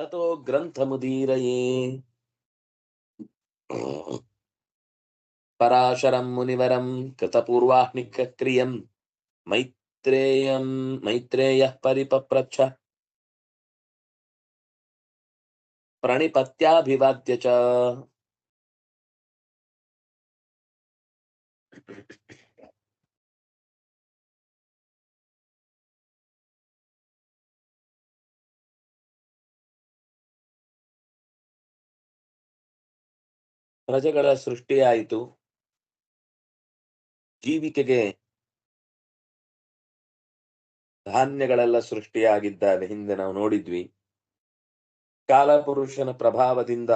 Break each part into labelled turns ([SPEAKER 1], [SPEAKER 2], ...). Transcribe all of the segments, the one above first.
[SPEAKER 1] ततो ग्रन्थमुदीरये। पराशरं मुनिवरं कृतपूर्वाह्निकक्रियं मैत्रेयं मैत्रेयः परिपप्रच्छ। प्रणिपत्याभिवाद्य च। ಪ್ರಜೆಗಳ ಸೃಷ್ಟಿಯಾಯಿತು. ಜೀವಿಕೆಗೆ ಧಾನ್ಯಗಳೆಲ್ಲ ಸೃಷ್ಟಿಯಾಗಿದ್ದಾವೆ ಹಿಂದೆ ನಾವು ನೋಡಿದ್ವಿ. ಕಾಲಪುರುಷನ ಪ್ರಭಾವದಿಂದ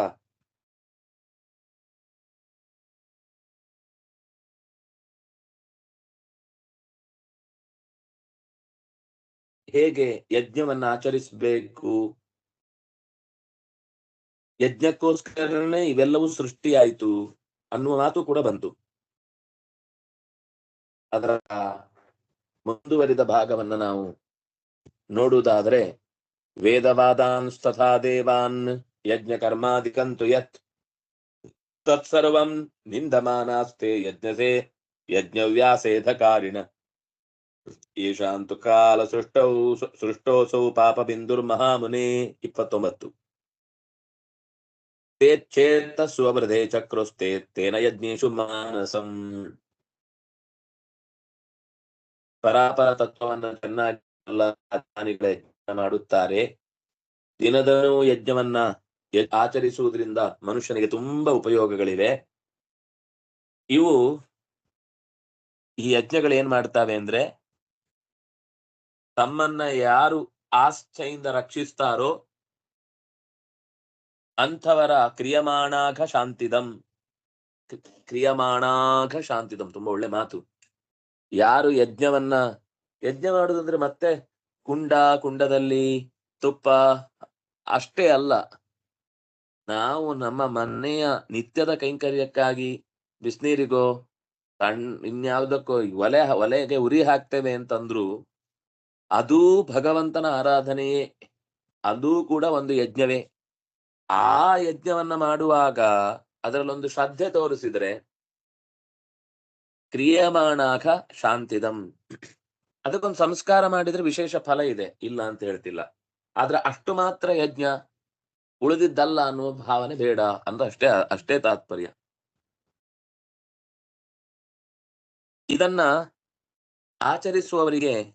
[SPEAKER 1] ಹೇಗೆ ಯಜ್ಞವನ್ನು ಆಚರಿಸಬೇಕು? ಯಜ್ಞಕ್ಕೋಸ್ಕರನೇ ಇವೆಲ್ಲವೂ ಸೃಷ್ಟಿಯಾಯಿತು ಅನ್ನುವ ಮಾತು ಕೂಡ ಬಂತು. ಅದರ ಮುಂದುವರಿದ ಭಾಗವನ್ನು ನಾವು ನೋಡುವುದಾದ್ರೆ ವೇದವಾದಾನ್ ತಥಾ ದೇವಾನ್ ಯಜ್ಞ ಕರ್ಮಾದಿಕಂತು ಯತ್ ತತ್ಸರ್ವಂ ನಿಂದಮಾನಾಸ್ತೆ ಯಜ್ಞಸೆ ಯಜ್ಞವ್ಯಾಸೇಧಕಾರಿಣ. ಈಶಾಂತು ಕಾಲ ಸೃಷ್ಟೌ ಸೃಷ್ಟೋಸೌ ಪಾಪ ಬಿಂದುರ್ಮಹಾಮುನೆ ಇಪ್ಪತ್ತೊಂಬತ್ತು. ತೇಚ್ಛೇತ್ತ ಸ್ವವೃಧೆ ಚಕ್ರೋಸ್ತೆ ತೇನ ಯಜ್ಞೇಶು ಮಾನಸಂ ಪರಾಪರ ತತ್ವವನ್ನು ಚೆನ್ನಾಗಿ ಮಾಡುತ್ತಾರೆ। ದಿನದನು ಯಜ್ಞವನ್ನ ಆಚರಿಸುವುದರಿಂದ ಮನುಷ್ಯನಿಗೆ ತುಂಬಾ ಉಪಯೋಗಗಳಿವೆ। ಇವು ಈ ಯಜ್ಞಗಳು ಏನ್ ಮಾಡ್ತಾವೆ ಅಂದ್ರೆ ತಮ್ಮನ್ನ ಯಾರು ಆಸ್ಥೆಯಿಂದ ರಕ್ಷಿಸ್ತಾರೋ ಅಂಥವರ ಕ್ರಿಯಮಾಣಾಘ ಶಾಂತಿದಂ. ಕ್ರಿ- ಕ್ರಿಯಮಾಣಾಘ ಶಾಂತಿದಂ, ತುಂಬಾ ಒಳ್ಳೆ ಮಾತು. ಯಾರು ಯಜ್ಞವನ್ನ, ಯಜ್ಞ ಮಾಡುದಂದ್ರೆ ಮತ್ತೆ ಕುಂಡ, ಕುಂಡದಲ್ಲಿ ತುಪ್ಪ, ಅಷ್ಟೇ ಅಲ್ಲ. ನಾವು ನಮ್ಮ ಮನೆಯ ನಿತ್ಯದ ಕೈಂಕರ್ಯಕ್ಕಾಗಿ ಬಿಸಿನೀರಿಗೋ ಸಣ್ಣ ಇನ್ಯಾವುದಕ್ಕೋ ಒಲೆ, ಒಲೆಗೆ ಉರಿ ಹಾಕ್ತೇವೆ ಅಂತಂದ್ರು, ಅದೂ ಭಗವಂತನ ಆರಾಧನೆಯೇ, ಅದೂ ಕೂಡ ಒಂದು ಯಜ್ಞವೇ. ಆ ಯಜ್ಞವನ್ನ ಮಾಡುವಾಗ ಅದರಲ್ಲೊಂದು ಶ್ರದ್ಧೆ ತೋರಿಸಿದ್ರೆ ಕ್ರಿಯಮಾಣಾಗ ಶಾಂತಿದಂ. ಅದಕ್ಕೊಂದು ಸಂಸ್ಕಾರ ಮಾಡಿದ್ರೆ ವಿಶೇಷ ಫಲ ಇದೆ, ಇಲ್ಲ ಅಂತ ಹೇಳ್ತಿಲ್ಲ. ಆದ್ರೆ ಅಷ್ಟು ಮಾತ್ರ ಯಜ್ಞ ಉಳಿದಿದ್ದಲ್ಲ ಅನ್ನುವ ಭಾವನೆ ಬೇಡ ಅಂತ ಅಷ್ಟೇ ಅಷ್ಟೇ ತಾತ್ಪರ್ಯ. ಇದನ್ನ ಆಚರಿಸುವವರಿಗೆ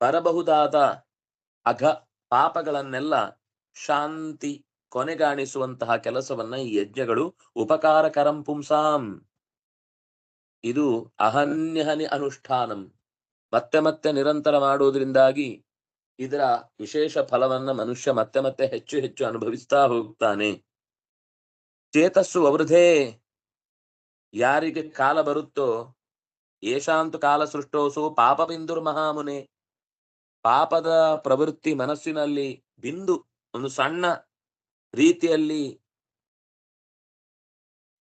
[SPEAKER 1] ಬರಬಹುದಾದ ಅಘ ಪಾಪಗಳನ್ನೆಲ್ಲ ಶಾಂತಿ ಕೊನೆಗಾಣಿಸುವಂತಹ ಕೆಲಸವನ್ನ ಈ ಯಜ್ಞಗಳು ಉಪಕಾರಕರಂ ಪುಂಸಾಂ. ಇದು ಅಹನ್ಯಹನಿ ಅನುಷ್ಠಾನಂ. ಮತ್ತೆ ಮತ್ತೆ ನಿರಂತರ ಮಾಡುವುದರಿಂದಾಗಿ ಇದರ ವಿಶೇಷ ಫಲವನ್ನ ಮನುಷ್ಯ ಮತ್ತೆ ಮತ್ತೆ ಹೆಚ್ಚು ಹೆಚ್ಚು ಅನುಭವಿಸ್ತಾ ಹೋಗ್ತಾನೆ. ಚೇತಸ್ಸು ಅವೃಧೇ. ಯಾರಿಗೆ ಕಾಲ ಬರುತ್ತೋ, ಏಷಾಂತು ಕಾಲ ಸೃಷ್ಟೋಸು ಪಾಪ ಬಿಂದುರ್ ಮಹಾಮುನೆ. ಪಾಪದ ಪ್ರವೃತ್ತಿ ಮನಸ್ಸಿನಲ್ಲಿ ಬಿಂದು, ಒಂದು ಸಣ್ಣ ರೀತಿಯಲ್ಲಿ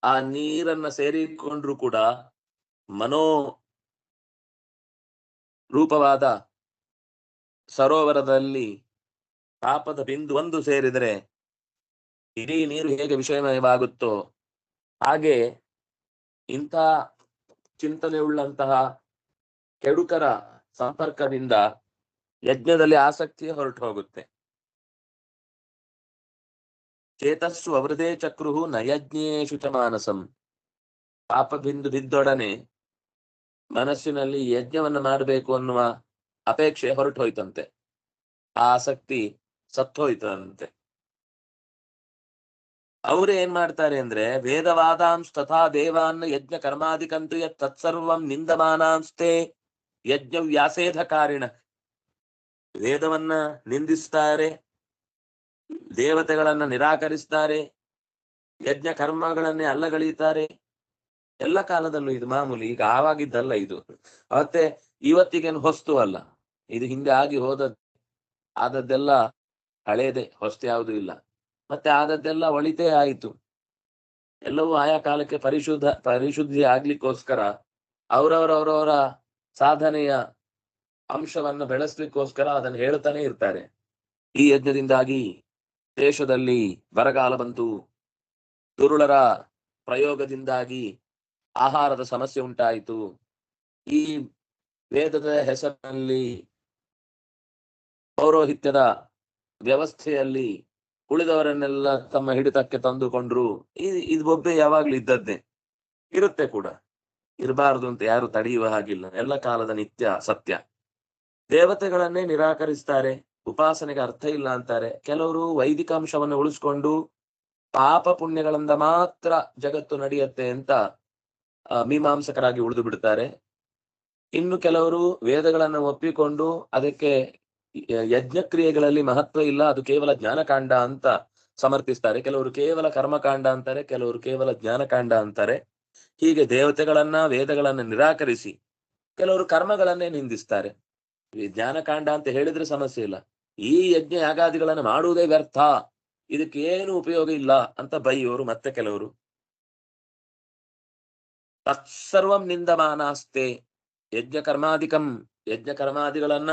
[SPEAKER 1] ಆ ನೀರನ್ನ ಸೇರಿಕೊಂಡ್ರು ಕೂಡ ಮನೋ ರೂಪವಾದ ಸರೋವರದಲ್ಲಿ ಪಾಪದ ಬಿಂದು ಒಂದು ಸೇರಿದರೆ ಇಡೀ ನೀರು ಹೇಗೆ ವಿಷಯಮಯವಾಗುತ್ತೋ ಹಾಗೆ ಇಂಥ ಚಿಂತನೆ ಉಳ್ಳಂತಹ ಕೆಡುಕರ ಸಂಪರ್ಕದಿಂದ ಯಜ್ಞದಲ್ಲಿ ಆಸಕ್ತಿ ಹೊರಟು ಹೋಗುತ್ತೆ. ಚೇತಸ್ಸು ಅವೃದೇ ಚಕ್ರುಹು ನಯಜ್ಞೇಶು ಚ ಮಾನಸಂ ಪಾಪ ಬಿಂದು ಬಿದ್ದೊಡನೆ ಮನಸ್ಸಿನಲ್ಲಿ ಯಜ್ಞವನ್ನ ಮಾಡಬೇಕು ಅನ್ನುವ ಅಪೇಕ್ಷೆ ಹೊರಟು ಹೋಯ್ತಂತೆ ಆ ಆಸಕ್ತಿ ಸತ್ತೋಯ್ತಂತೆ. ಅವರು ಏನ್ ಮಾಡ್ತಾರೆ ಅಂದ್ರೆ, ವೇದವಾದಾಂಶ ತಥಾ ದೇವಾನ್ ಯಜ್ಞ ಕರ್ಮಾದಿಕಂತು ಯತ್ ತತ್ಸರ್ವಂ ನಿಂದಮಾನಾಂಸ್ತೆ ಯಜ್ಞ ವ್ಯಾಸೇಧ ಕಾರಿಣ ವೇದವನ್ನ ನಿಂದಿಸ್ತಾರೆ ದೇವತೆಗಳನ್ನ ನಿರಾಕರಿಸ್ತಾರೆ, ಯಜ್ಞ ಕರ್ಮಗಳನ್ನೇ ಅಲ್ಲಗಳೀತಾರೆ ಎಲ್ಲ ಕಾಲದಲ್ಲೂ ಇದು ಮಾಮೂಲಿ ಈಗ ಆವಾಗಿದ್ದಲ್ಲ ಇದು. ಮತ್ತೆ ಇವತ್ತಿಗೇನು ಹೊಸ್ತು ಅಲ್ಲ. ಇದು ಹಿಂದೆ ಆಗಿ ಹೋದ ಆದದ್ದೆಲ್ಲ ಹಳೇದೆ, ಹೊಸ್ತು ಯಾವುದು ಇಲ್ಲ. ಮತ್ತೆ ಆದದ್ದೆಲ್ಲ ಒಳಿತೇ ಆಯಿತು. ಎಲ್ಲವೂ ಆಯಾ ಕಾಲಕ್ಕೆ ಪರಿಶುದ್ಧ, ಪರಿಶುದ್ಧಿ ಆಗ್ಲಿಕ್ಕೋಸ್ಕರ ಅವರವರವರವರ ಸಾಧನೆಯ ಅಂಶವನ್ನು ಬೆಳೆಸ್ಲಿಕ್ಕೋಸ್ಕರ ಅದನ್ನು ಹೇಳ್ತಾನೆ ಇರ್ತಾರೆ. ಈ ಯಜ್ಞದಿಂದಾಗಿ ದೇಶದಲ್ಲಿ ಬರಗಾಲ ಬಂತು. ದುರುಳರ ಪ್ರಯೋಗದಿಂದಾಗಿ ಆಹಾರದ ಸಮಸ್ಯೆ ಉಂಟಾಯಿತು. ಈ ವೇದದ ಹೆಸರಿನಲ್ಲಿ ಪೌರೋಹಿತ್ಯದ ವ್ಯವಸ್ಥೆಯಲ್ಲಿ ಉಳಿದವರನ್ನೆಲ್ಲ ತಮ್ಮ ಹಿಡಿತಕ್ಕೆ ತಂದುಕೊಂಡ್ರು. ಇದು ಒಬ್ಬೆ ಯಾವಾಗ್ಲೂ ಇದ್ದದ್ದೇ. ಇರುತ್ತೆ ಕೂಡ. ಇರಬಾರದು ಅಂತ ಯಾರು ತಡೆಯುವ ಹಾಗಿಲ್ಲ. ಎಲ್ಲ ಕಾಲದ ನಿತ್ಯ ಸತ್ಯ. ದೇವತೆಗಳನ್ನೇ ನಿರಾಕರಿಸ್ತಾರೆ. ಉಪಾಸನೆಗೆ ಅರ್ಥ ಇಲ್ಲ ಅಂತಾರೆ. ಕೆಲವರು ವೈದಿಕಾಂಶವನ್ನು ಉಳಿಸ್ಕೊಂಡು ಪಾಪ ಪುಣ್ಯಗಳಿಂದ ಮಾತ್ರ ಜಗತ್ತು ನಡೆಯುತ್ತೆ ಅಂತ ಮೀಮಾಂಸಕರಾಗಿ ಉಳಿದು ಬಿಡ್ತಾರೆ. ಇನ್ನು ಕೆಲವರು ವೇದಗಳನ್ನು ಒಪ್ಪಿಕೊಂಡು ಅದಕ್ಕೆ ಯ- ಯಜ್ಞಕ್ರಿಯೆಗಳಲ್ಲಿ ಮಹತ್ವ ಇಲ್ಲ, ಅದು ಕೇವಲ ಜ್ಞಾನಕಾಂಡ ಅಂತ ಸಮರ್ಥಿಸ್ತಾರೆ. ಕೆಲವರು ಕೇವಲ ಕರ್ಮಕಾಂಡ ಅಂತಾರೆ, ಕೆಲವರು ಕೇವಲ ಜ್ಞಾನಕಾಂಡ ಅಂತಾರೆ. ಹೀಗೆ ದೇವತೆಗಳನ್ನ, ವೇದಗಳನ್ನ ನಿರಾಕರಿಸಿ ಕೆಲವರು ಕರ್ಮಗಳನ್ನೇ ನಿಂದಿಸ್ತಾರೆ. ಜ್ಞಾನಕಾಂಡ ಅಂತ ಹೇಳಿದ್ರೆ ಸಮಸ್ಯೆ ಇಲ್ಲ. ಈ ಯಜ್ಞ ಯಾಗಾದಿಗಳನ್ನು ಮಾಡುವುದೇ ವ್ಯರ್ಥ. ಇದಕ್ಕೆ ಉಪಯೋಗ ಇಲ್ಲ ಅಂತ ಬೈಯೋರು ಮತ್ತೆ ಕೆಲವರು. ತತ್ಸರ್ವಂ ನಿಂದಮಾನಾಸ್ತೆ. ಯಜ್ಞ ಕರ್ಮಾಧಿಕಂ ಯಜ್ಞ ಕರ್ಮಾದಿಗಳನ್ನ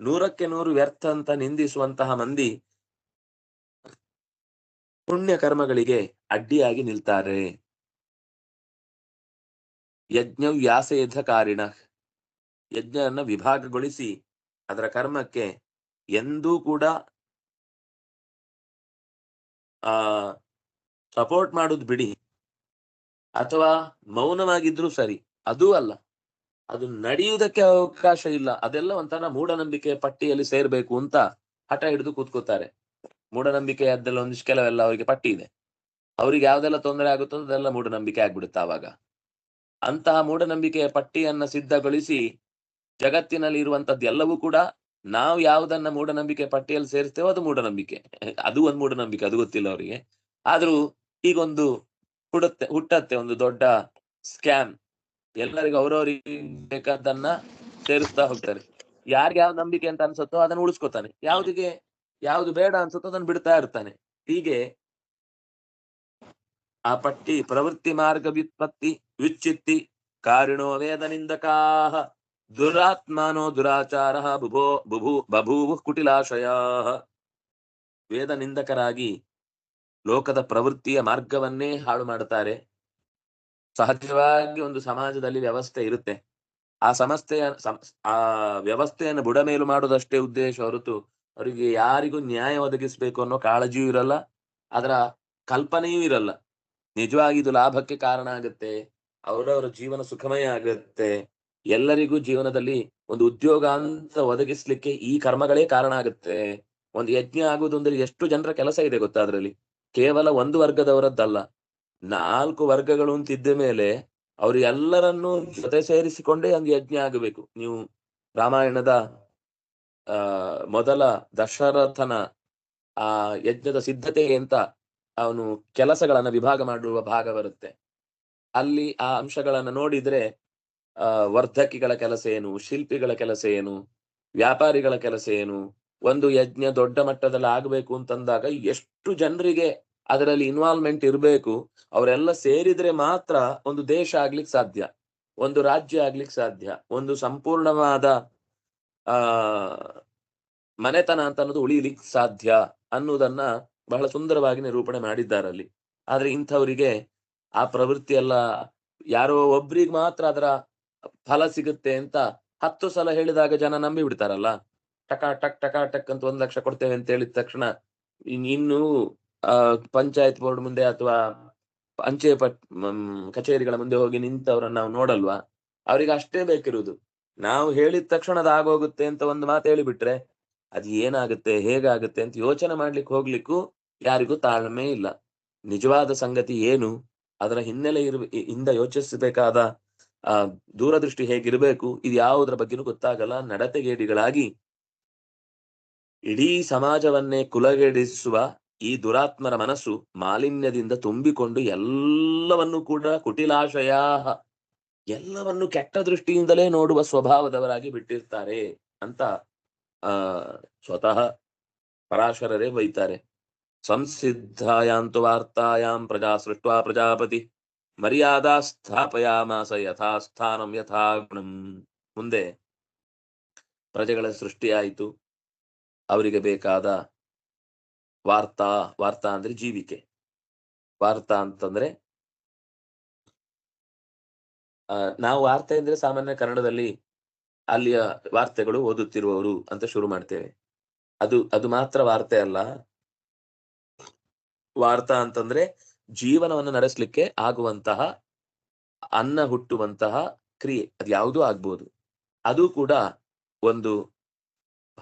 [SPEAKER 1] ನೂರಕ್ಕೆ ನೂರು ವ್ಯರ್ಥ ಅಂತ ನಿಂದಿಸುವಂತಹ ಮಂದಿ ಪುಣ್ಯ ಕರ್ಮಗಳಿಗೆ ಅಡ್ಡಿಯಾಗಿ ನಿಲ್ತಾರೆ. ಯಜ್ಞ ವ್ಯಾಸೇಧ ಕಾರಿಣ ಯಜ್ಞವನ್ನ ವಿಭಾಗಗೊಳಿಸಿ ಅದರ ಕರ್ಮಕ್ಕೆ ಎಂದೂ ಕೂಡ ಆ ಸಪೋರ್ಟ್ ಮಾಡುದು ಬಿಡಿ. ಅಥವಾ ಮೌನವಾಗಿದ್ರು ಸರಿ. ಅದೂ ಅಲ್ಲ. ಅದು ನಡೆಯುವುದಕ್ಕೆ ಅವಕಾಶ ಇಲ್ಲ. ಅದೆಲ್ಲ ಒಂಥರ ಮೂಢನಂಬಿಕೆ ಪಟ್ಟಿಯಲ್ಲಿ ಸೇರ್ಬೇಕು ಅಂತ ಹಠ ಹಿಡಿದು ಕೂತ್ಕೋತಾರೆ. ಮೂಢನಂಬಿಕೆ ಅದೆಲ್ಲ ಒಂದಿಷ್ಟು ಕೆಲವೆಲ್ಲ ಅವರಿಗೆ ಪಟ್ಟಿ ಇದೆ. ಅವ್ರಿಗೆ ಯಾವ್ದೆಲ್ಲ ತೊಂದರೆ ಆಗುತ್ತೋ ಅದೆಲ್ಲ ಮೂಢನಂಬಿಕೆ ಆಗ್ಬಿಡುತ್ತೆ ಅವಾಗ ಅಂತಹ ಮೂಢನಂಬಿಕೆಯ ಪಟ್ಟಿಯನ್ನ ಸಿದ್ಧಗೊಳಿಸಿ ಜಗತ್ತಿನಲ್ಲಿ ಇರುವಂತದ್ದು ಎಲ್ಲವೂ ಕೂಡ ನಾವು ಯಾವುದನ್ನ ಮೂಢನಂಬಿಕೆ ಪಟ್ಟಿಯಲ್ಲಿ ಸೇರಿಸ್ತೇವೋ ಅದು ಮೂಢನಂಬಿಕೆ. ಅದು ಒಂದು ಮೂಢನಂಬಿಕೆ, ಅದು ಗೊತ್ತಿಲ್ಲ ಅವರಿಗೆ. ಆದ್ರೂ ಈಗೊಂದು ಹುಡುತ್ತೆ, ಹುಟ್ಟತ್ತೆ, ಒಂದು ದೊಡ್ಡ ಸ್ಕ್ಯಾಮ್ ಎಲ್ಲರಿಗೂ ಅವ್ರವ್ರಿಗೆ ಬೇಕಾದನ್ನ ಸೇರಿಸ್ತಾ ಹೋಗ್ತಾರೆ. ಯಾರಿಗೆ ಯಾವ ನಂಬಿಕೆ ಅಂತ ಅನ್ಸುತ್ತೋ ಅದನ್ನ ಉಳಿಸ್ಕೊತಾನೆ. ಯಾವ್ದಿಗೆ ಯಾವ್ದು ಬೇಡ ಅನ್ಸುತ್ತೋ ಅದನ್ನ ಬಿಡ್ತಾ ಇರ್ತಾನೆ. ಹೀಗೆ ಆ ಪಟ್ಟಿ ಪ್ರವೃತ್ತಿ ಮಾರ್ಗ ವ್ಯುತ್ಪತ್ತಿ ವಿಚ್ಚಿತ್ತಿ ಕಾರಿಣೋ ವೇದ ನಿಂದಕಾಹ. ದುರಾತ್ಮಾನೋ ದುರಾಚಾರ ಬುಭೋ ಬುಭು ಬಭೂವು ಕುಟಿಲಾಶಯ. ವೇದ ನಿಂದಕರಾಗಿ ಲೋಕದ ಪ್ರವೃತ್ತಿಯ ಮಾರ್ಗವನ್ನೇ ಹಾಳು ಮಾಡುತ್ತಾರೆ. ಸಹಜವಾಗಿ ಒಂದು ಸಮಾಜದಲ್ಲಿ ವ್ಯವಸ್ಥೆ ಇರುತ್ತೆ. ಆ ಸಮಸ್ಯೆಯ ಸಂ- ಆ ವ್ಯವಸ್ಥೆಯನ್ನು ಬುಡಮೇಲು ಮಾಡುವುದಷ್ಟೇ ಉದ್ದೇಶ ಹೊರತು ಅವರಿಗೆ ಯಾರಿಗೂ ನ್ಯಾಯ ಒದಗಿಸ್ಬೇಕು ಅನ್ನೋ ಕಾಳಜಿಯೂ ಇರಲ್ಲ, ಅದರ ಕಲ್ಪನೆಯೂ ಇರಲ್ಲ. ನಿಜವಾಗಿ ಇದು ಲಾಭಕ್ಕೆ ಕಾರಣ ಆಗುತ್ತೆ, ಅವರವರ ಜೀವನ ಸುಖಮಯ ಆಗುತ್ತೆ. ಎಲ್ಲರಿಗೂ ಜೀವನದಲ್ಲಿ ಒಂದು ಉದ್ಯೋಗ ಅಂತ ಒದಗಿಸ್ಲಿಕ್ಕೆ ಈ ಕರ್ಮಗಳೇ ಕಾರಣ ಆಗುತ್ತೆ. ಒಂದು ಯಜ್ಞ ಆಗುವುದು ಅಂದ್ರೆ ಎಷ್ಟು ಜನರ ಕೆಲಸ ಇದೆ ಗೊತ್ತಾ ಅದ್ರಲ್ಲಿ? ಕೇವಲ ಒಂದು ವರ್ಗದವರದ್ದಲ್ಲ. ನಾಲ್ಕು ವರ್ಗಗಳು ಅಂತಿದ್ದ ಮೇಲೆ ಅವ್ರು ಎಲ್ಲರನ್ನೂ ಜೊತೆ ಸೇರಿಸಿಕೊಂಡೇ ಒಂದು ಯಜ್ಞ ಆಗಬೇಕು. ನೀವು ರಾಮಾಯಣದ, ಆ, ಮೊದಲ ದಶರಥನ, ಆ, ಯಜ್ಞದ ಸಿದ್ಧತೆ ಅಂತ ಅವನು ಕೆಲಸಗಳನ್ನ ವಿಭಾಗ ಮಾಡುವ ಭಾಗ ಬರುತ್ತೆ. ಅಲ್ಲಿ ಆ ಅಂಶಗಳನ್ನ ನೋಡಿದ್ರೆ ವರ್ಧಕಿಗಳ ಕೆಲಸ ಏನು, ಶಿಲ್ಪಿಗಳ ಕೆಲಸ ಏನು, ವ್ಯಾಪಾರಿಗಳ ಕೆಲಸ ಏನು, ಒಂದು ಯಜ್ಞ ದೊಡ್ಡ ಮಟ್ಟದಲ್ಲಿ ಆಗಬೇಕು ಅಂತಂದಾಗ ಎಷ್ಟು ಜನರಿಗೆ ಅದರಲ್ಲಿ ಇನ್ವಾಲ್ವ್ಮೆಂಟ್ ಇರಬೇಕು, ಅವರೆಲ್ಲ ಸೇರಿದ್ರೆ ಮಾತ್ರ ಒಂದು ದೇಶ ಆಗ್ಲಿಕ್ಕೆ ಸಾಧ್ಯ, ಒಂದು ರಾಜ್ಯ ಆಗ್ಲಿಕ್ಕೆ ಸಾಧ್ಯ, ಒಂದು ಸಂಪೂರ್ಣವಾದ, ಆ, ಮನೆತನ ಅಂತ ಅನ್ನೋದು ಉಳಿಲಿಕ್ಕೆ ಸಾಧ್ಯ ಅನ್ನೋದನ್ನ ಬಹಳ ಸುಂದರವಾಗಿ ನಿರೂಪಣೆ ಮಾಡಿದ್ದಾರಲ್ಲಿ ಆದ್ರೆ ಇಂಥವರಿಗೆ ಆ ಪ್ರವೃತ್ತಿ ಎಲ್ಲ ಯಾರೋ ಒಬ್ರಿಗೆ ಮಾತ್ರ ಅದರ ಫಲ ಸಿಗುತ್ತೆ ಅಂತ ಹತ್ತು ಸಲ ಹೇಳಿದಾಗ ಜನ ನಂಬಿ ಬಿಡ್ತಾರಲ್ಲ? ಟಕ, ಟಕ್ ಟಕ, ಟಕ್ ಅಂತ ಒಂದ್ ಲಕ್ಷ ಕೊಡ್ತೇವೆ ಅಂತ ಹೇಳಿದ ತಕ್ಷಣ ಇನ್- ಇನ್ನು ಪಂಚಾಯತ್ ಬೋರ್ಡ್ ಮುಂದೆ ಅಥವಾ ಅಂಚೆ ಪಟ್ ಕಚೇರಿಗಳ ಮುಂದೆ ಹೋಗಿ ನಿಂತವ್ರನ್ನ ನಾವು ನೋಡಲ್ವಾ? ಅವ್ರಿಗೆ ಅಷ್ಟೇ ಬೇಕಿರುವುದು. ನಾವು ಹೇಳಿದ ತಕ್ಷಣ ಆಗೋಗುತ್ತೆ ಅಂತ ಒಂದು ಮಾತು ಹೇಳಿಬಿಟ್ರೆ ಅದು ಏನಾಗುತ್ತೆ, ಹೇಗಾಗುತ್ತೆ ಅಂತ ಯೋಚನೆ ಮಾಡ್ಲಿಕ್ಕೆ ಹೋಗ್ಲಿಕ್ಕೂ ಯಾರಿಗೂ ತಾಳ್ಮೆ ಇಲ್ಲ. ನಿಜವಾದ ಸಂಗತಿ ಏನು? ಅದರ ಹಿನ್ನೆಲೆ ಇರ್ ಇಂದ ಯೋಚಿಸಬೇಕಾದ ಆ, ದೂರದೃಷ್ಟಿ ಹೇಗಿರಬೇಕು, ಇದು ಯಾವುದ್ರ ಬಗ್ಗೆನೂ ಗೊತ್ತಾಗಲ್ಲ. ನಡತೆಗೇಡಿಗಳಾಗಿ ಇಡೀ ಸಮಾಜವನ್ನೇ ಕುಲಗೆಡಿಸುವ ಈ ದುರಾತ್ಮರ ಮನಸ್ಸು ಮಾಲಿನ್ಯದಿಂದ ತುಂಬಿಕೊಂಡು ಎಲ್ಲವನ್ನು ಕೂಡ ಕುಟಿಲಾಶಯ ಎಲ್ಲವನ್ನು ಕೆಟ್ಟ ದೃಷ್ಟಿಯಿಂದಲೇ ನೋಡುವ ಸ್ವಭಾವದವರಾಗಿ ಬಿಟ್ಟಿರ್ತಾರೆ ಅಂತ, ಆ, ಸ್ವತಃ ಪರಾಶರರೇ ಬೈತಾರೆ. ಸಂಸಿದ್ಧಾಯಾಂತು ವಾರ್ತಾಯಾಂ ಪ್ರಜಾ ಸೃಷ್ಟ್ವಾ ಪ್ರಜಾಪತಿ ಮರ್ಯಾದಾ ಸ್ಥಾಪಯಾಮಾಸ ಯಥಾ ಸ್ಥಾನಂ ಯಥಾ ಮುಂದೆ ಪ್ರಜೆಗಳ ಸೃಷ್ಟಿಯಾಯಿತು. ಅವರಿಗೆ ಬೇಕಾದ ವಾರ್ತಾ ವಾರ್ತಾ ಅಂದ್ರೆ ಜೀವಿಕೆ. ವಾರ್ತಾ ಅಂತಂದ್ರೆ ನಾವು ವಾರ್ತೆ ಅಂದ್ರೆ ಸಾಮಾನ್ಯ ಕನ್ನಡದಲ್ಲಿ ಅಲ್ಲಿಯ ವಾರ್ತೆಗಳು ಓದುತ್ತಿರುವವರು ಅಂತ ಶುರು ಮಾಡ್ತೇವೆ. ಅದು ಅದು ಮಾತ್ರ ವಾರ್ತೆ ಅಲ್ಲ. ವಾರ್ತಾ ಅಂತಂದ್ರೆ ಜೀವನವನ್ನು ನಡೆಸಲಿಕ್ಕೆ ಆಗುವಂತಹ ಅನ್ನ ಹುಟ್ಟುವಂತಹ ಕ್ರಿಯೆ, ಅದು ಯಾವುದೂ ಆಗ್ಬೋದು. ಅದು ಕೂಡ ಒಂದು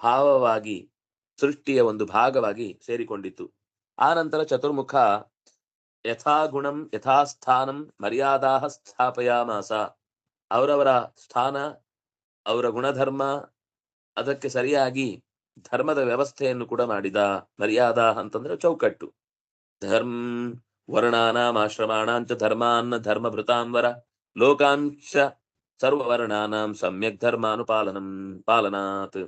[SPEAKER 1] ಭಾವವಾಗಿ, ಸೃಷ್ಟಿಯ ಒಂದು ಭಾಗವಾಗಿ ಸೇರಿಕೊಂಡಿತ್ತು. ಆ ನಂತರ ಚತುರ್ಮುಖ, ಯಥಾಗುಣಂ ಯಥಾಸ್ಥಾನಂ ಮರ್ಯಾದಾ ಸ್ಥಾಪಯಾಮಾಸ. ಅವರವರ ಸ್ಥಾನ, ಅವರ ಗುಣಧರ್ಮ, ಅದಕ್ಕೆ ಸರಿಯಾಗಿ ಧರ್ಮದ ವ್ಯವಸ್ಥೆಯನ್ನು ಕೂಡ ಮಾಡಿದ ಮರ್ಯಾದಾ ಅಂತಂದ್ರೆ ಚೌಕಟ್ಟು. ಧರ್ಮ ವರ್ಣಾನಾಂ ಆಶ್ರಮಾಣಾಂಚ ಧರ್ಮಾನ್ನ ಧರ್ಮಭೃತಾಂವರ. ಲೋಕಾಂಶ ಸರ್ವವರ್ಣಾನಾಂ ಸಮ್ಯಕ್ ಧರ್ಮಾನುಪಾಲನಂ ಪಾಲನಾತ್.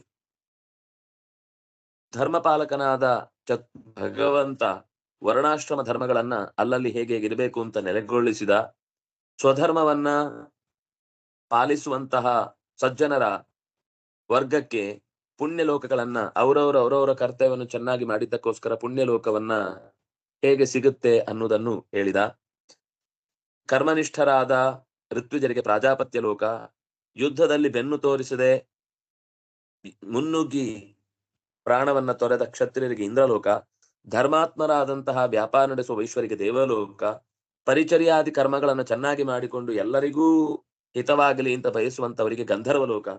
[SPEAKER 1] ಧರ್ಮಪಾಲಕನಾದ ಚ ಭಗವಂತ ವರ್ಣಾಶ್ರಮ ಧರ್ಮಗಳನ್ನ ಅಲ್ಲಲ್ಲಿ ಹೇಗೆ ಇರಬೇಕು ಅಂತ ನೆಲೆಗೊಳಿಸಿದ ಸ್ವಧರ್ಮವನ್ನ ಪಾಲಿಸುವಂತಹ ಸಜ್ಜನರ ವರ್ಗಕ್ಕೆ ಪುಣ್ಯ ಲೋಕಗಳನ್ನ ಅವರವರ ಅವರವರ ಕರ್ತವ್ಯವನ್ನು ಚೆನ್ನಾಗಿ ಮಾಡಿದ್ದಕ್ಕೋಸ್ಕರ ಪುಣ್ಯ ಲೋಕವನ್ನ ಹೇಗೆ ಸಿಗುತ್ತೆ ಅನ್ನುವುದನ್ನು ಹೇಳಿದ. ಕರ್ಮನಿಷ್ಠರಾದ ಋತ್ವಿಜರಿಗೆ ಪ್ರಾಜಾಪತ್ಯ ಲೋಕ, ಯುದ್ಧದಲ್ಲಿ ಬೆನ್ನು ತೋರಿಸದೆ ಮುನ್ನುಗ್ಗಿ ಪ್ರಾಣವನ್ನ ತೊರೆದ ಕ್ಷತ್ರಿಯರಿಗೆ ಇಂದ್ರಲೋಕ, ಧರ್ಮಾತ್ಮರಾದಂತಹ ವ್ಯಾಪಾರ ನಡೆಸುವ ವೈಶ್ವರಿಗೆ ದೇವಲೋಕ, ಪರಿಚರ್ಯಾದಿ ಕರ್ಮಗಳನ್ನು ಚೆನ್ನಾಗಿ ಮಾಡಿಕೊಂಡು ಎಲ್ಲರಿಗೂ ಹಿತವಾಗಲಿ ಅಂತ ಬಯಸುವಂತವರಿಗೆ ಗಂಧರ್ವ ಲೋಕ.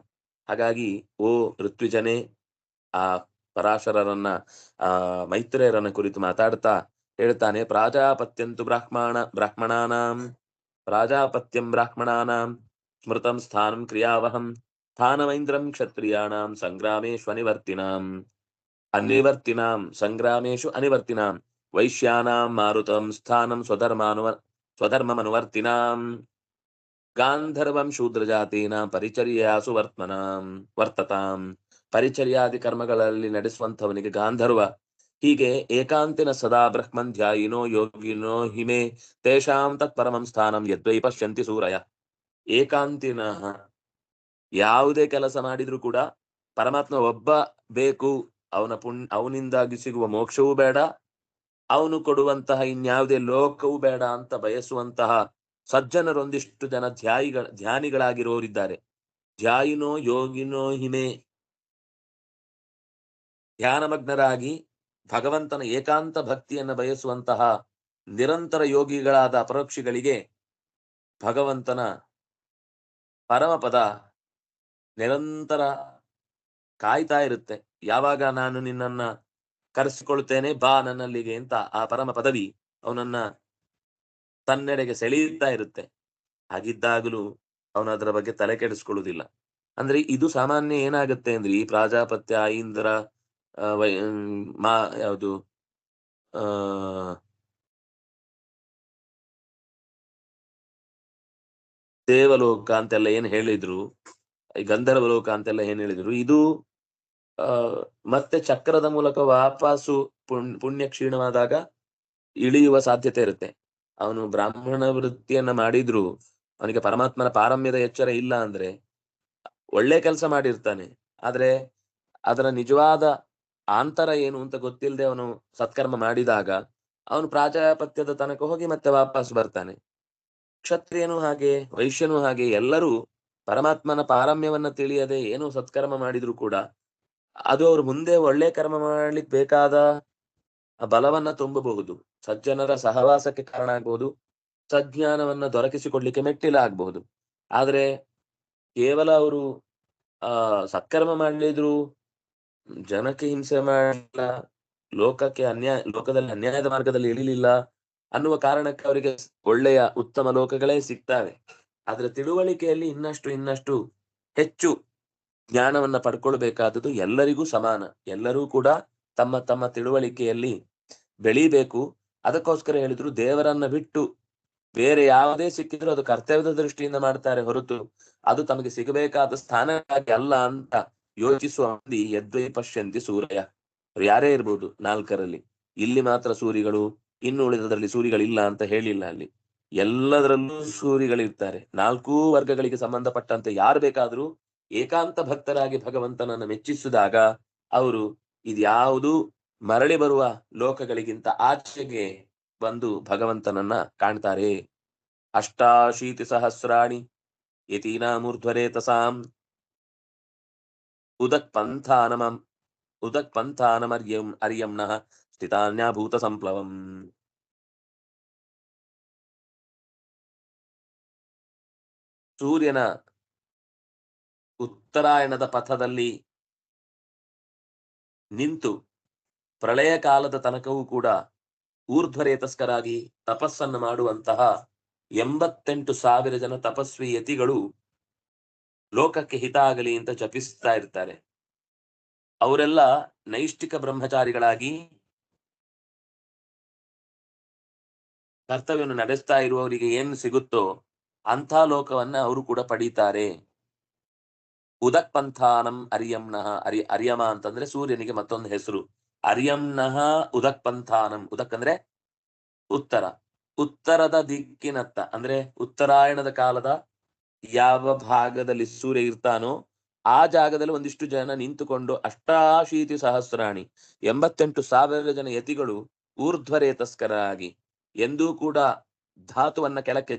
[SPEAKER 1] ಹಾಗಾಗಿ, ಓ ಋತ್ವಿಜನೇ, ಆ ಪರಾಶರರನ್ನ, ಆ ಮೈತ್ರೇಯರನ್ನ ಕುರಿತು ಮಾತಾಡ್ತಾ ಹೇಳ್ತಾನೆ, ಪ್ರಾಜಾಪತ್ಯಂತು ಬ್ರಾಹ್ಮಣ, ಬ್ರಾಹ್ಮಣಾನಾಂ, ಪ್ರಾಜಾಪತ್ಯಂ ಬ್ರಾಹ್ಮಣಾನಾಂ, ಸ್ಮೃತಂ ಸ್ಥಾನಂ ಕ್ರಿಯಾವಹಂ, ಸ್ಥಾನಮೈಂದ್ರಂ ಕ್ಷತ್ರಿಯಾಣಾಂ ಸಂಗ್ರಾಮೇಶು ಅನಿವರ್ತಿನಾಂ ಅನಿವರ್ತಿನಾಂ ಸಂಗ್ರಾಮೇಶು ಅನಿವರ್ತಿನಾಂ, ವೈಶ್ಯಾನಾಂ ಮಾರುತಂ ಸ್ಥಾನಂ ಸ್ವಧರ್ಮಾನುವ, ಸ್ವಧರ್ಮಮನುವರ್ತಿನಾಂ, ಗಾಂಧರ್ವಂ ಶೂದ್ರಜಾತೀನಾಂ ಪರಿಚರ್ಯಾಸು ವರ್ತಮನಾಂ, ವರ್ತತಾಂ, ಪರಿಚರ್ಯಾದಿ ಕರ್ಮಗಳಲ್ಲಿ ನಡೆಸುವಂಥವನಿಗೆ ಗಾಂಧರ್ವ ಹೀಗೆ ಏಕಾಂತಿನ ಸದಾ ಬ್ರಹ್ಮನ್ ಧ್ಯಾಯಿನೋ ಯೋಗಿನೋ ಹಿಮೆ ತೇಷಾಂ ತತ್ ಪರಮಂ ಸ್ಥಾನಂ ಯದ್ವೈ ಪಶ್ಯಂತಿ ಸೂರಯ. ಏಕಾಂತಿನ ಯಾವುದೇ ಕೆಲಸ ಮಾಡಿದ್ರು ಕೂಡ ಪರಮಾತ್ಮ ಒಬ್ಬ ಬೇಕು, ಅವನ ಪುಣ್ಯ ಅವನಿಂದಾಗಿ ಸಿಗುವ ಮೋಕ್ಷವೂ ಬೇಡ, ಅವನು ಕೊಡುವಂತಹ ಇನ್ಯಾವುದೇ ಲೋಕವೂ ಬೇಡ ಅಂತ ಬಯಸುವಂತಹ ಸಜ್ಜನರೊಂದಿಷ್ಟು ಜನ ಧ್ಯಾಯಿಗಳ ಧ್ಯಾನಿಗಳಾಗಿರೋರಿದ್ದಾರೆ. ಧ್ಯಾಯಿನೋ ಯೋಗಿನೋ ಹಿಮೆ. ಧ್ಯಾನಮಗ್ನರಾಗಿ ಭಗವಂತನ ಏಕಾಂತ ಭಕ್ತಿಯನ್ನು ಬಯಸುವಂತಹ ನಿರಂತರ ಯೋಗಿಗಳಾದ ಅಪರೋಕ್ಷಿಗಳಿಗೆ ಭಗವಂತನ ಪರಮಪದ ನಿರಂತರ ಕಾಯ್ತಾ ಇರುತ್ತೆ. ಯಾವಾಗ ನಾನು ನಿನ್ನನ್ನ ಕರೆಸಿಕೊಳ್ತೇನೆ ಬಾ ನನ್ನಲ್ಲಿಗೆ ಅಂತ ಆ ಪರಮ ಪದವಿ ಅವನನ್ನ ತನ್ನೆಡೆಗೆ ಸೆಳೆಯುತ್ತಾ ಇರುತ್ತೆ. ಹಾಗಿದ್ದಾಗಲೂ ಅವನು ಅದರ ಬಗ್ಗೆ ತಲೆ ಕೆಡಿಸ್ಕೊಳ್ಳುವುದಿಲ್ಲ. ಅಂದ್ರೆ ಇದು ಸಾಮಾನ್ಯ ಏನಾಗುತ್ತೆ ಅಂದ್ರೆ ಈ ಪ್ರಾಜಾಪತ್ಯ ಐಂದ್ರ ಮ್, ಮಾ ಯಾವುದು? ದೇವಲೋಕ ಅಂತೆಲ್ಲ ಏನ್ ಹೇಳಿದ್ರು? ಈ ಗಂಧರ್ವ ಲೋಕ ಅಂತೆಲ್ಲ ಏನ್ ಹೇಳಿದ್ರು? ಇದು ಮತ್ತೆ ಚಕ್ರದ ಮೂಲಕ ವಾಪಸ್ಸು ಪುಣ್ಯ ಪುಣ್ಯ ಕ್ಷೀಣವಾದಾಗ ಇಳಿಯುವ ಸಾಧ್ಯತೆ ಇರುತ್ತೆ. ಅವನು ಬ್ರಾಹ್ಮಣ ವೃತ್ತಿಯನ್ನ ಮಾಡಿದ್ರು ಅವನಿಗೆ ಪರಮಾತ್ಮನ ಪಾರಮ್ಯದ ಎಚ್ಚರ ಇಲ್ಲ ಅಂದ್ರೆ ಒಳ್ಳೆ ಕೆಲಸ ಮಾಡಿರ್ತಾನೆ. ಆದ್ರೆ ಅದರ ನಿಜವಾದ ಆಂತರ ಏನು ಅಂತ ಗೊತ್ತಿಲ್ಲದೆ ಅವನು ಸತ್ಕರ್ಮ ಮಾಡಿದಾಗ ಅವನು ಪ್ರಾಜಾಪತ್ಯದ ತನಕ ಹೋಗಿ ಮತ್ತೆ ವಾಪಸ್ ಬರ್ತಾನೆ. ಕ್ಷತ್ರಿಯನು ಹಾಗೆ, ವೈಶ್ಯನು ಹಾಗೆ, ಎಲ್ಲರೂ ಪರಮಾತ್ಮನ ಪಾರಮ್ಯವನ್ನ ತಿಳಿಯದೆ ಏನು ಸತ್ಕರ್ಮ ಮಾಡಿದ್ರು ಕೂಡ ಅದು ಅವ್ರು ಮುಂದೆ ಒಳ್ಳೆ ಕರ್ಮ ಮಾಡ್ಲಿಕ್ಕೆ ಬೇಕಾದ ಬಲವನ್ನ ತುಂಬಬಹುದು, ಸಜ್ಜನರ ಸಹವಾಸಕ್ಕೆ ಕಾರಣ ಆಗ್ಬಹುದು, ಸಜ್ಞಾನವನ್ನ ದೊರಕಿಸಿಕೊಡ್ಲಿಕ್ಕೆ ಮೆಟ್ಟಿಲಾಗಬಹುದು ಆದ್ರೆ ಕೇವಲ ಅವರು, ಆ, ಸತ್ಕರ್ಮ ಮಾಡಲಿದ್ರು ಜನಕ್ಕೆ ಹಿಂಸೆ ಮಾಡಲಿಲ್ಲ, ಲೋಕಕ್ಕೆ ಅನ್ಯಾಯ, ಲೋಕದಲ್ಲಿ ಅನ್ಯಾಯದ ಮಾರ್ಗದಲ್ಲಿ ಇಳಿಲಿಲ್ಲ ಅನ್ನುವ ಕಾರಣಕ್ಕೆ ಅವರಿಗೆ ಒಳ್ಳೆಯ ಉತ್ತಮ ಲೋಕಗಳೇ ಸಿಗ್ತವೆ. ಆದ್ರೆ ತಿಳುವಳಿಕೆಯಲ್ಲಿ ಇನ್ನಷ್ಟು ಇನ್ನಷ್ಟು ಹೆಚ್ಚು ಜ್ಞಾನವನ್ನ ಪಡ್ಕೊಳ್ಬೇಕಾದದ್ದು ಎಲ್ಲರಿಗೂ ಸಮಾನ. ಎಲ್ಲರೂ ಕೂಡ ತಮ್ಮ ತಮ್ಮ ತಿಳುವಳಿಕೆಯಲ್ಲಿ ಬೆಳಿಬೇಕು. ಅದಕ್ಕೋಸ್ಕರ ಹೇಳಿದ್ರು ದೇವರನ್ನ ಬಿಟ್ಟು ಬೇರೆ ಯಾವುದೇ ಸಿಕ್ಕಿದ್ರು ಅದು ಕರ್ತವ್ಯದ ದೃಷ್ಟಿಯಿಂದ ಮಾಡ್ತಾರೆ ಹೊರತು ಅದು ತಮಗೆ ಸಿಗಬೇಕಾದ ಸ್ಥಾನಕ್ಕಾಗಿ ಅಲ್ಲ ಅಂತ ಯೋಚಿಸುವ ಮಂದಿ ಯದ್ವೈ ಪಶ್ಯಂತಿ ಸೂರ್ಯ ಯಾರೇ ಇರ್ಬೋದು, ನಾಲ್ಕರಲ್ಲಿ. ಇಲ್ಲಿ ಮಾತ್ರ ಸೂರಿಗಳು, ಇನ್ನು ಉಳಿದದ್ರಲ್ಲಿ ಸೂರಿಗಳಿಲ್ಲ ಅಂತ ಹೇಳಿಲ್ಲ ಅಲ್ಲಿ. ಎಲ್ಲದರಲ್ಲೂ ಸೂರಿಗಳಿರ್ತಾರೆ. ನಾಲ್ಕೂ ವರ್ಗಗಳಿಗೆ ಸಂಬಂಧಪಟ್ಟಂತೆ ಯಾರು ಬೇಕಾದ್ರೂ ಏಕಾಂತ ಭಕ್ತರಾಗಿ ಭಗವಂತನನ್ನ ಮೆಚ್ಚಿಸಿದಾಗ ಅವರು ಇದ್ಯಾವುದು ಮರಳಿ ಬರುವ ಲೋಕಗಳಿಗಿಂತ ಆಚೆಗೆ ಬಂದು ಭಗವಂತನನ್ನ ಕಾಣ್ತಾರೆ. ಅಷ್ಟಾಶೀತಿ ಸಹಸ್ರಾಣಿ ಯತೀನಾಮೂರ್ಧ್ವರೇತಸಾಂ. ಉದಕ್ ಉದಕ್ ಪಂಥಾನಮರ್ಯಂ ಅರ್ಯಂನಃ ಸ್ಥಿತಾನ್ಯಾಭೂತ ಸಂಪ್ಲವಂ ಸೂರ್ಯನ ಉತ್ತರಾಯಣದ ಪಥದಲ್ಲಿ ನಿಂತು ಪ್ರಳಯ ಕಾಲದ ತನಕವೂ ಕೂಡ ಊರ್ಧ್ವರೇತಸ್ಕರಾಗಿ ತಪಸ್ಸನ್ನು ಮಾಡುವಂತಹ ಎಂಬತ್ತೆಂಟು ಸಾವಿರ ಜನ ತಪಸ್ವಿ ಯತಿಗಳು ಲೋಕಕ್ಕೆ ಹಿತ ಆಗಲಿ ಅಂತ ಜಪಿಸ್ತಾ ಇರ್ತಾರೆ. ಅವರೆಲ್ಲ ನೈಷ್ಠಿಕ ಬ್ರಹ್ಮಚಾರಿಗಳಾಗಿ ಕರ್ತವ್ಯವನ್ನು ನಡೆಸ್ತಾ ಇರುವವರಿಗೆ ಏನು ಸಿಗುತ್ತೋ ಅಂಥ ಲೋಕವನ್ನ ಅವರು ಕೂಡ ಪಡೀತಾರೆ. ಉದಕ್ ಪಂಥಾನಂ ಅರಿಯಂನಃ ಅರಿ ಅರಿಯಮ ಅಂತಂದ್ರೆ ಸೂರ್ಯನಿಗೆ ಮತ್ತೊಂದು ಹೆಸರು. ಅರಿಯಂನಃ ಉದಕ್ ಪಂಥಾನಂ. ಉದಕ್ ಅಂದ್ರೆ ಉತ್ತರ. ಉತ್ತರದ ದಿಕ್ಕಿನತ್ತ. ಅಂದ್ರೆ ಉತ್ತರಾಯಣದ ಕಾಲದ ಯಾವ ಭಾಗದಲ್ಲಿ ಸೂರ್ಯ ಇರ್ತಾನೋ ಆ ಜಾಗದಲ್ಲಿ ಒಂದಿಷ್ಟು ಜನ ನಿಂತುಕೊಂಡು ಅಷ್ಟಾಶೀತಿ ಸಹಸ್ರಾಣಿ, ಎಂಬತ್ತೆಂಟು ಸಾವಿರ ಜನ ಯತಿಗಳು ಊರ್ಧ್ವರೇತಸ್ಕರಾಗಿ ಎಂದೂ ಕೂಡ ಧಾತುವನ್ನ ಕೆಳಕ್ಕೆ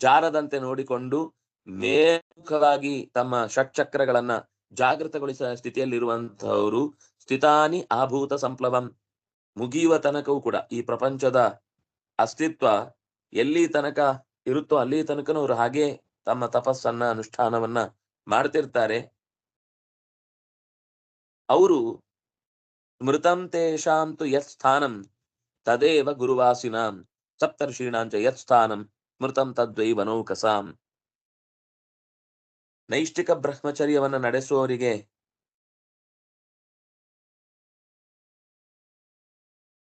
[SPEAKER 1] ಜಾರದಂತೆ ನೋಡಿಕೊಂಡು ಮೇಖವಾಗಿ ತಮ್ಮ ಷಟ್ಚಕ್ರಗಳನ್ನ ಜಾಗೃತಗೊಳಿಸುವ ಸ್ಥಿತಿಯಲ್ಲಿರುವಂತಹವರು ಸ್ಥಿತಾನಿ ಆಭೂತ ಸಂಪ್ಲವಂ. ಮುಗಿಯುವ ತನಕವೂ ಕೂಡ ಈ ಪ್ರಪಂಚದ ಅಸ್ತಿತ್ವ ಎಲ್ಲಿ ತನಕ ಇರುತ್ತೋ ಅಲ್ಲಿ ತನಕನೂ ಅವರು ಹಾಗೆ ತಮ್ಮ ತಪಸ್ಸನ್ನ, ಅನುಷ್ಠಾನವನ್ನ ಮಾಡ್ತಿರ್ತಾರೆ. ಅವರು ಮೃತಂ ತೇಷಾಂ ತು ಯತ್ ಸ್ಥಾನಂ ತದೇವ ಗುರುವಾಸಿನಾಂ ಸಪ್ತರ್ಷೀಣಾಂಚ ಯತ್ ಸ್ಥಾನಂ ಸ್ಮೃತಂ ತದ್ವೈ ವನೌಕಸಾಂ. ನೈಷ್ಠಿಕ ಬ್ರಹ್ಮಚರ್ಯವನ್ನ ನಡೆಸುವವರಿಗೆ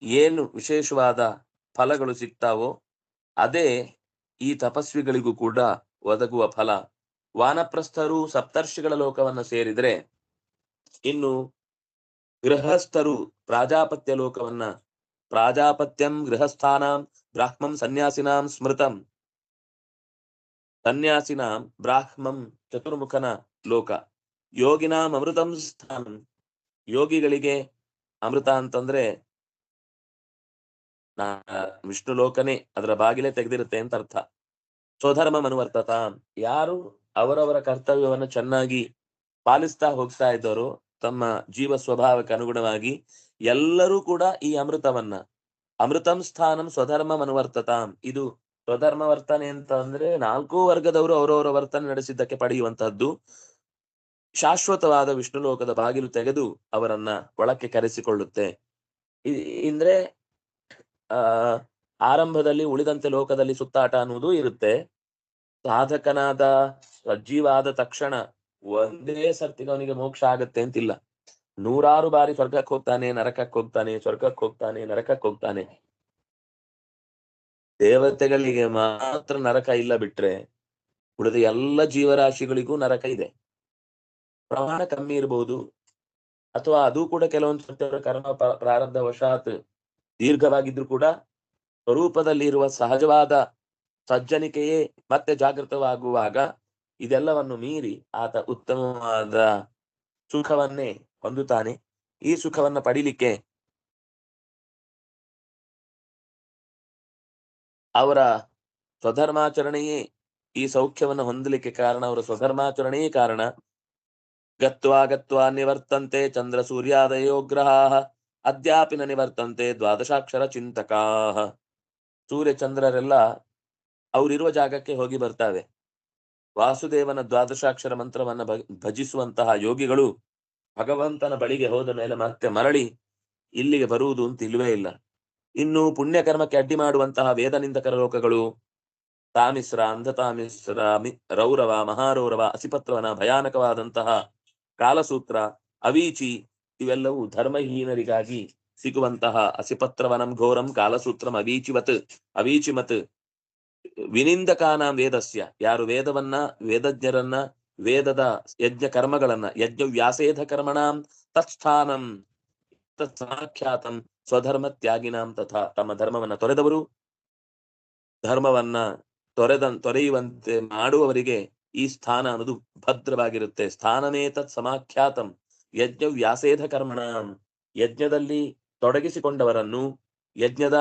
[SPEAKER 1] ಏನು ವಿಶೇಷವಾದ ಫಲಗಳು ಸಿಗ್ತಾವೋ, ಅದೇ ಈ ತಪಸ್ವಿಗಳಿಗೂ ಕೂಡ ಒದಗುವ ಫಲ. ವಾನಪ್ರಸ್ಥರು ಸಪ್ತರ್ಷಿಗಳ ಲೋಕವನ್ನ ಸೇರಿದರೆ ಇನ್ನು ಗೃಹಸ್ಥರು ಪ್ರಾಜಾಪತ್ಯ ಲೋಕವನ್ನ ಪ್ರಾಜಾಪತ್ಯಂ ಗೃಹಸ್ಥಾನಾಂ ಬ್ರಾಹ್ಮಂ ಸನ್ಯಾಸಿನಾಂ ಸ್ಮೃತಂ. ಸನ್ಯಾಸಿನಾಂ ಬ್ರಾಹ್ಮಂ ಚತುರ್ಮುಖನ ಲೋಕ. ಯೋಗಿನಾಂ ಅಮೃತಂ ಸ್ಥಾನಂ. ಯೋಗಿಗಳಿಗೆ ಅಮೃತ ಅಂತಂದ್ರೆ ವಿಷ್ಣು ಲೋಕನೇ, ಅದರ ಬಾಗಿಲೇ ತೆಗೆದಿರುತ್ತೆ ಅಂತ ಅರ್ಥ. ಸ್ವಧರ್ಮ ಮನುವರ್ತತ ಯಾರು ಅವರವರ ಕರ್ತವ್ಯವನ್ನು ಚೆನ್ನಾಗಿ ಪಾಲಿಸ್ತಾ ಹೋಗ್ತಾ ಇದ್ದವರು ತಮ್ಮ ಜೀವ ಸ್ವಭಾವಕ್ಕೆ ಅನುಗುಣವಾಗಿ ಎಲ್ಲರೂ ಕೂಡ ಈ ಅಮೃತವನ್ನ, ಅಮೃತಂ ಸ್ಥಾನಂ ಸ್ವಧರ್ಮ ಮನುವರ್ತತ ಇದು ಸ್ವಧರ್ಮ ವರ್ತನೆ ಅಂತ ಅಂದ್ರೆ ನಾಲ್ಕು ವರ್ಗದವರು ಅವರವರ ವರ್ತನೆ ನಡೆಸಿದ್ದಕ್ಕೆ ಪಡೆಯುವಂತಹದ್ದು. ಶಾಶ್ವತವಾದ ವಿಷ್ಣು ಲೋಕದ ಬಾಗಿಲು ತೆಗೆದು ಅವರನ್ನ ಒಳಕ್ಕೆ ಕರೆಸಿಕೊಳ್ಳುತ್ತೆ. ಅಂದ್ರೆ ಆ ಆರಂಭದಲ್ಲಿ ಉಳಿದಂತೆ ಲೋಕದಲ್ಲಿ ಸುತ್ತಾಟ ಅನ್ನುವುದು ಇರುತ್ತೆ. ಸಾಧಕನಾದ ಸಜ್ಜೀವಾದ ತಕ್ಷಣ ಒಂದೇ ಸರ್ತಿಗೆ ಅವನಿಗೆ ಮೋಕ್ಷ ಆಗತ್ತೆ ಅಂತಿಲ್ಲ. ನೂರಾರು ಬಾರಿ ಸ್ವರ್ಗಕ್ಕೆ ಹೋಗ್ತಾನೆ, ನರಕಕ್ಕೆ ಹೋಗ್ತಾನೆ, ಸ್ವರ್ಗಕ್ಕೆ ಹೋಗ್ತಾನೆ, ನರಕಕ್ಕೆ ಹೋಗ್ತಾನೆ. ದೇವತೆಗಳಿಗೆ ಮಾತ್ರ ನರಕ ಇಲ್ಲ ಬಿಟ್ರೆ ಉಳಿದ ಎಲ್ಲ ಜೀವರಾಶಿಗಳಿಗೂ ನರಕ ಇದೆ. ಪ್ರಮಾಣ ಕಮ್ಮಿ ಇರಬಹುದು ಅಥವಾ ಅದು ಕೂಡ ಕೆಲವೊಂದು ಅವರ ಕರ್ಮ ಪ್ರಾರಬ್ಧ ವಶಾತ್ ದೀರ್ಘವಾಗಿದ್ರು ಕೂಡ ಸ್ವರೂಪದಲ್ಲಿ ಇರುವ ಸಹಜವಾದ ಸಜ್ಜನಿಕೆಯೇ ಮತ್ತೆ ಜಾಗೃತವಾಗುವಾಗ ಇದೆಲ್ಲವನ್ನು ಮೀರಿ ಆತ ಉತ್ತಮವಾದ ಸುಖವನ್ನೇ ಹೊಂದುತ್ತಾನೆ. ಈ ಸುಖವನ್ನ ಪಡಿಲಿಕ್ಕೆ ಅವರ ಸ್ವಧರ್ಮಾಚರಣೆಯೇ ಈ ಸೌಖ್ಯವನ್ನು ಹೊಂದಲಿಕ್ಕೆ ಕಾರಣ. ಅವರ ಸ್ವಧರ್ಮಾಚರಣೆಯೇ ಕಾರಣ. ಗತ್ವಾ ಗತ್ವಾ ನಿವರ್ತಂತೆ ಚಂದ್ರ ಸೂರ್ಯಾದಯೋ ಗ್ರಹ, ಅದ್ಯಾಪಿನ ನಿವರ್ತಂತೆ ದ್ವಾದಶಾಕ್ಷರ ಚಿಂತಕಾಃ. ಸೂರ್ಯ ಚಂದ್ರರೆಲ್ಲ ಅವರಿರುವ ಜಾಗಕ್ಕೆ ಹೋಗಿ ಬರ್ತಾವೆ. ವಾಸುದೇವನ ದ್ವಾದಶಾಕ್ಷರ ಮಂತ್ರವನ್ನ ಭಜಿಸುವಂತಹ ಯೋಗಿಗಳು ಭಗವಂತನ ಬಳಿಗೆ ಹೋದ ಮೇಲೆ ಮತ್ತೆ ಮರಳಿ ಇಲ್ಲಿಗೆ ಬರುವುದು ಅಂತ ಇಲ್ವೇ ಇಲ್ಲ. ಇನ್ನು ಪುಣ್ಯ ಕರ್ಮಕ್ಕೆ ಅಡ್ಡಿ ಮಾಡುವಂತಹ ವೇದನಿಂದಕರ ಲೋಕಗಳು ತಾಮಿಸ್ರ, ಅಂಧತಾಮಿಸ್ರ ರೌರವ, ಮಹಾರೌರವ ಅಸಿಪತ್ರವನ ಭಯಾನಕವಾದಂತಹ ಕಾಲಸೂತ್ರ, ಅವೀಚಿ ಇವೆಲ್ಲವೂ ಧರ್ಮಹೀನರಿಗಾಗಿ ಸಿಗುವಂತಹ ಅಸಿಪತ್ರವನಂ ಘೋರಂ ಕಾಲಸೂತ್ರಂ ಅವೀಚಿವತ್. ಅವೀಚಿಮತ್. ವಿನಿಂದಕಾನಾಂ ವೇದಸ್ಯ. ಯಾರು ವೇದವನ್ನ, ವೇದಜ್ಞರನ್ನ, ವೇದದ ಯಜ್ಞ ಕರ್ಮಗಳನ್ನ ಯಜ್ಞ ವ್ಯಾಸೇಧ ಕರ್ಮಣಾಂ ತತ್ಸ್ಥಾನಂ, ತತ್ಸಾಖ್ಯಾತಂ ಸ್ವಧರ್ಮ ತ್ಯಾಗಿನಾಂ ತಥಾ ತಮ್ಮ ಧರ್ಮವನ್ನ ತೊರೆದವರು. ಧರ್ಮವನ್ನ ತೊರೆದ, ತೊರೆಯುವಂತೆ ಮಾಡುವವರಿಗೆ ಈ ಸ್ಥಾನ ಅನ್ನೋದು ಭದ್ರವಾಗಿರುತ್ತೆ. ಸ್ಥಾನನೇ ತತ್ ಸಮಾಖ್ಯಾತಂ ಯಜ್ಞ ವ್ಯಾಸೇಧ ಕರ್ಮಣಾಂ ಯಜ್ಞದಲ್ಲಿ ತೊಡಗಿಸಿಕೊಂಡವರನ್ನು ಯಜ್ಞದ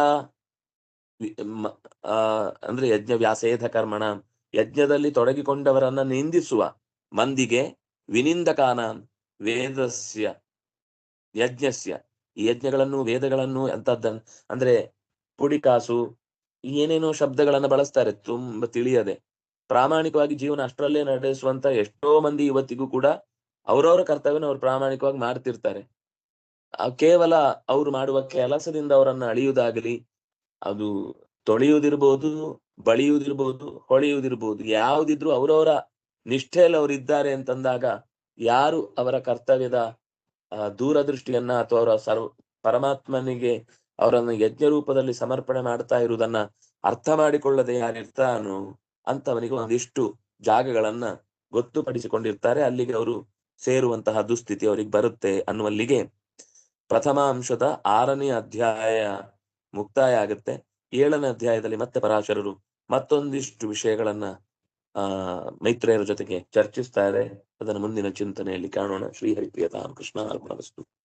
[SPEAKER 1] ಅಂದ್ರೆ ಯಜ್ಞ ವ್ಯಾಸೇಧ ಕರ್ಮಣ ಯಜ್ಞದಲ್ಲಿ ತೊಡಗಿಕೊಂಡವರನ್ನ ನಿಂದಿಸುವ ಮಂದಿಗೆ ವಿನಿಂದಕಾನ ವೇದಸ್ಯ, ಯಜ್ಞಸ್ಯ. ಯಜ್ಞಗಳನ್ನು, ವೇದಗಳನ್ನು ಅಂತದ್ದ ಅಂದ್ರೆ ಪುಡಿಕಾಸು ಏನೇನೋ ಶಬ್ದಗಳನ್ನ ಬಳಸ್ತಾರೆ, ತುಂಬಾ ತಿಳಿಯದೆ. ಪ್ರಾಮಾಣಿಕವಾಗಿ ಜೀವನ ಅಷ್ಟರಲ್ಲೇ ನಡೆಸುವಂತ ಎಷ್ಟೋ ಮಂದಿ ಇವತ್ತಿಗೂ ಕೂಡ ಅವರವರ ಕರ್ತವ್ಯನ ಅವ್ರು ಪ್ರಾಮಾಣಿಕವಾಗಿ ಮಾಡ್ತಿರ್ತಾರೆ. ಕೇವಲ ಅವ್ರು ಮಾಡುವ ಕೆಲಸದಿಂದ ಅವರನ್ನ ಅಳಿಯುವುದಾಗಲಿ, ಅದು ತೊಳೆಯುವುದಿರ್ಬೋದು, ಬಳಿಯುವುದಿರ್ಬೋದು, ಹೊಳೆಯುವುದಿರ್ಬೋದು, ಯಾವುದಿದ್ರು ಅವರವರ ನಿಷ್ಠೆಯಲ್ಲಿ ಅವರಿದ್ದಾರೆ ಅಂತಂದಾಗ ಯಾರು ಅವರ ಕರ್ತವ್ಯದ ದೂರದೃಷ್ಟಿಯನ್ನ ಅಥವಾ ಅವರ ಸರ್ವ, ಪರಮಾತ್ಮನಿಗೆ ಅವರನ್ನು ಯಜ್ಞ ರೂಪದಲ್ಲಿ ಸಮರ್ಪಣೆ ಮಾಡ್ತಾ ಇರುವುದನ್ನ ಅರ್ಥ ಮಾಡಿಕೊಳ್ಳದೆ ಯಾರಿರ್ತಾನೋ ಅಂತವನಿಗೆ ಒಂದಿಷ್ಟು ಜಾಗಗಳನ್ನ ಗೊತ್ತುಪಡಿಸಿಕೊಂಡಿರ್ತಾರೆ. ಅಲ್ಲಿಗೆ ಅವರು ಸೇರುವಂತಹ ದುಸ್ಥಿತಿ ಅವರಿಗೆ ಬರುತ್ತೆ ಅನ್ನುವಲ್ಲಿಗೆ ಪ್ರಥಮ ಅಂಶದ ಆರನೇ ಅಧ್ಯಾಯ ಮುಕ್ತಾಯ ಆಗುತ್ತೆ. ಏಳನೇ ಅಧ್ಯಾಯದಲ್ಲಿ ಮತ್ತೆ ಪರಾಶರರು ಮತ್ತೊಂದಿಷ್ಟು ವಿಷಯಗಳನ್ನ, ಆ, ಮೈತ್ರಿಯರ ಜೊತೆಗೆ ಚರ್ಚಿಸ್ತಾರೆ ಅದನ್ನು ಮುಂದಿನ ಚಿಂತನೆಯಲ್ಲಿ ಕಾಣೋಣ. ಶ್ರೀಹರಿಪ್ರಿಯತಾಂ ಕೃಷ್ಣ ಅರ್ಪಣವಸ್ತು